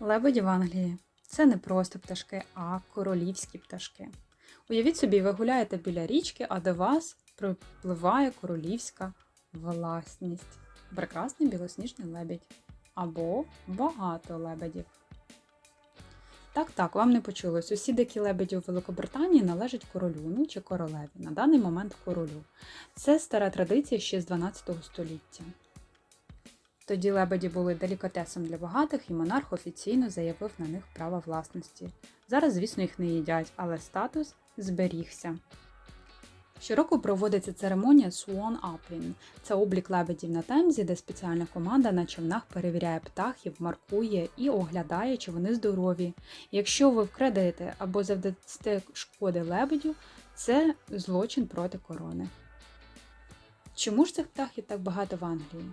Лебеді в Англії це не просто пташки, а королівські пташки. Уявіть собі, ви гуляєте біля річки, а до вас припливає королівська власність. Прекрасний білосніжний лебідь. Або багато лебедів. Так, так, вам не почулось. Усі дикі лебеді у Великобританії належать королю, ну чи королеві, на даний момент королю. Це стара традиція ще з 12 століття. Тоді лебеді були делікатесом для багатих, і монарх офіційно заявив на них право власності. Зараз, звісно, їх не їдять, але статус зберігся. Щороку проводиться церемонія Swan Upping. Це облік лебедів на темзі, де спеціальна команда на човнах перевіряє птахів, маркує і оглядає, чи вони здорові. Якщо ви вкрадете або завдасте шкоди лебедю, це злочин проти корони. Чому ж цих птахів так багато в Англії?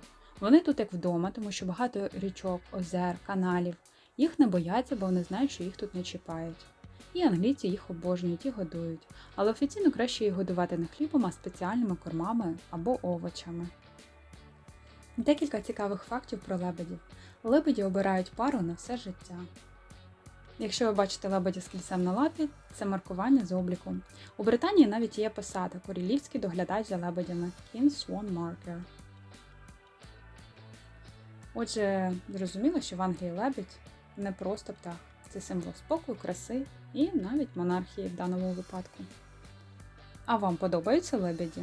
Вони тут як вдома, тому що багато річок, озер, каналів. Їх не бояться, бо вони знають, що їх тут не чіпають. І англійці їх обожнюють і годують, але офіційно краще їх годувати не хлібом, а спеціальними кормами або овочами. Декілька цікавих фактів про лебедів. Лебеді обирають пару на все життя. Якщо ви бачите лебедя з кільцем на лапі, це маркування з обліку. У Британії навіть є посада королівський доглядач за лебедями King Swan Marker. Отже, зрозуміло, що в Англії лебідь не просто птах. Це символ спокою, краси і навіть монархії в даному випадку. А вам подобаються лебеді?